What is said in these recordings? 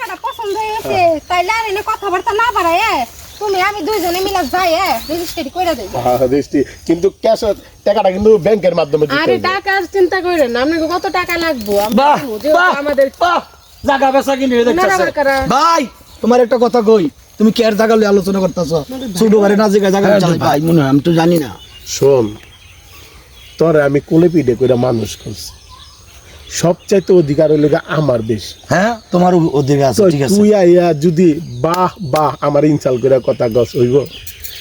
জায়গাটা পছন্দ হয়ে গেছে তাইলে আর এনে কথাবার্তা না বাড়ায় তুমি আমি দুইজনে মিলে যাই রেজিস্ট্রি করে দেই। হ্যাঁ, রেজিস্ট্রি কিন্তু ক্যাশ টাকাটা কিন্তু ব্যাংকের মাধ্যমে দিতে আরে টাকার চিন্তা করেন আপনাকে কত টাকা লাগবো? আমাদের বাহ। জায়গা বেচা কিনে দেখতেছে। ভাই তোমার একটা কথা কই তুমি কি আর জায়গা লইয়া আলোচনা করতেছ? ছোট বাড়ি না জায়গা জায়গা চালাই ভাই। মনে হয় আমি তো জানি না। শোন তোরে আমি কোলে পিঠে করে মানুষ করছি সবচাইতে অধিকার হইলে আমার বেশি হ্যাঁ তোমার ওদিকে আছে ঠিক আছে। তুই আইয়া যদি বাহ বাহ আমার ইনসাল করে কথা গছ হইব?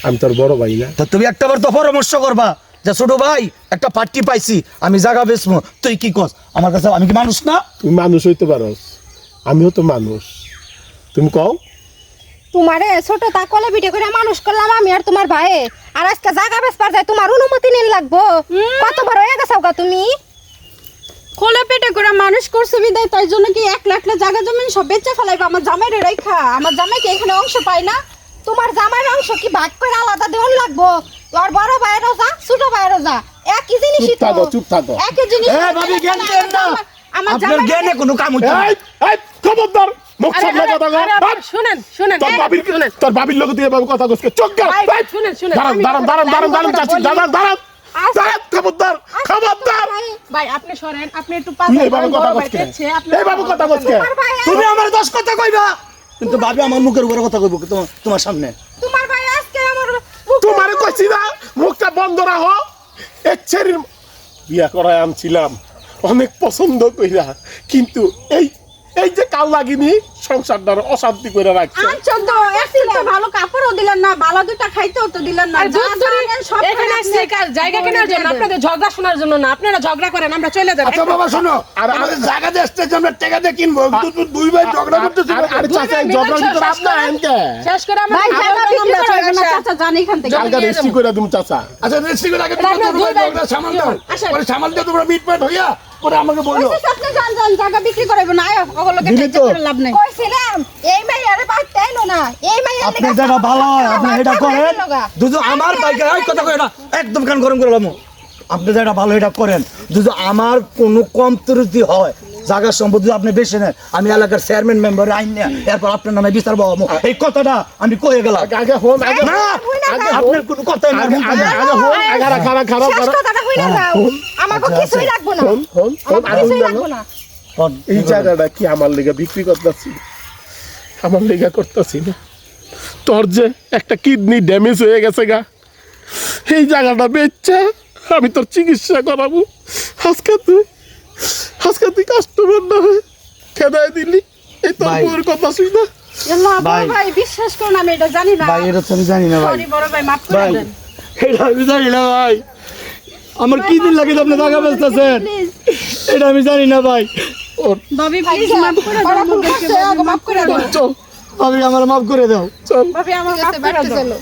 আমি তোর বড় ভাই না। তা তুমি একটাবার তো পরামর্শ করবা যে ছোট ভাই একটা পার্টি পাইছি আমি জায়গা বেচবো। তুই কি কস? আমার কাছে আমি কি মানুষ না? তুমি মানুষ হইতে পারস। আমিও তো মানুষ। তুমি কও। তোমারে ছোট তা কলে ভিডিও করে মানুষ করলাম আমি আর তোমার ভাই আর আজকে জায়গা বেচবার যায় তোমার অনুমতি নিন লাগবো। কত বড় হয়ে গেছাও গা তুমি? খোলা পেটে করে মানুষ করছে বিদায় তাই জন্য কি এক লাখ লাখ জায়গা জমি সব বেচে ফেলাইবো? আমার জামাইরে রেখা আমার জামাই কি এখানে অংশ পায় না। তোমার জামাইয়ের অংশ কি ভাগ করে আলাদা দেওয়ান লাগবো? তোর বড় ভাইয়েরও যা ছোট ভাইয়েরও যা। একই জিনিসই চুপ থাকো চুপ থাকো। একই জিনিস এ ভাবি জ্ঞান দেন না। আমার আপনার জামাই জ্ঞানে কোনো কাম হচ্ছে না। এই এই খবরদার মুখ সামনে কথা শুনেন শুনেন। তোর বাবির শুনেন। তোর বাবির লোক দিয়ে বাবু কথা কইছে চোখ ভাই, শুনেন, শুনেন, দাঁড়ান দাঁড়ান দাঁড়ান দাঁড়ান দাঁড়ান। দাঁড়ান। খবরদার খবরদার। ভাই আপনি সরেন আপনি একটু তুই পাশে এইভাবে কথা কইছে। কথা তুমি আমার দশ কথা কইবা কিন্তু ভাবি আমার মুখের উপরে কথা কইব তোমার তোমার সামনে। তোমার ভাই আজকে আমার তোমারে কইছি না মুখটা বন্ধ রাখো। এক ছেড়ির বিয়া করায় আনছিলাম অনেক পছন্দ কইরা। কিন্তু এই কাল লাগিনি সংসারটার অশান্তি করে রাখছে আনছেন তো একদিন তো ভালো কাপড়ও দিলেন না ভালো দুটা খাইতেও তো দিলেন না যা জানেন সব এখানে আসছে আপনি জায়গা কেনার জন্য আপনাদের ঝগড়া শোনার জন্য না আপনারা ঝগড়া করেন আমরা চলে যাব আচ্ছা বাবা শোনো আর আমাদের জায়গা দিয়ে আসতে আমরা টাকা দিয়ে কিনবো তো দুই ভাই ঝগড়া করতেছি আর- আর চাচা এই ঝগড়ার ভিতরে আপনার আনকে শেষ করে আমরা জায়গা আমরা চলে না চাচা জানি এখান থেকে কালকে রেজিস্ট্রি করে তুমি চাচা আচ্ছা রেস্ট্রি করে আগে তোমরা দুই ভাই ঝগড়া সামাল দাও পরে সামাল দিয়ে তোমরা মিটমাট হইয়া পরে আমাকে ওই আপনি জান জান জায়গা বিক্রি লাভ নেই। কইছিলাম এই মাইয়ারে বাড়তে না এই মাইয়ার আপনি যেটা ভালো আপনি এটা করেন দুটো আমার বাইকে কথা কই না একদম কান গরম করে লামু। আপনি যেটা ভালো এটা করেন। যদি আমার কোনো কম ত্রুটি হয় জায়গার সম্পত্তি আপনি বেশি নেন আমি এলাকার চেয়ারম্যান মেম্বার আইন নিয়ে এরপর আপনার নামে বিচার বাবু এই কথাটা আমি কয়ে গেলাম। আগে আগে না আপনার কোনো না। আগে আগে আগে যাও আমাকে কিছুই লাগবো না। এই জায়গাটা কি আমার লেগে বিক্রি করতেছি? আমার লেগে করতেছি না। তোর যে একটা কিডনি ড্যামেজ হয়ে গেছে গা এই জায়গাটা বেচছে আমি তোর চিকিৎসা করাবো। আজকে তুই আজকে তুই কাস্টমার না হয়ে খেদায় দিলি। এই তোর বউয়ের কথা শুই না। ভাই। ভাই বিশ্বাস করুন আমি এটা জানি না। ভাই এটা তো আমি জানি না ভাই। বড় ভাই মাফ করে দেন। এটা আমি জানি না ভাই। আমার কি দিন লাগে আপনি টাকা বেচতেছেন। এটা আমি জানি না ভাই। ভাবি প্লিজ মাফ করে মাফ দাও। চল আমি আমার মাফ করে দাও। চল। ভাবি আমার মাফ করে দাও।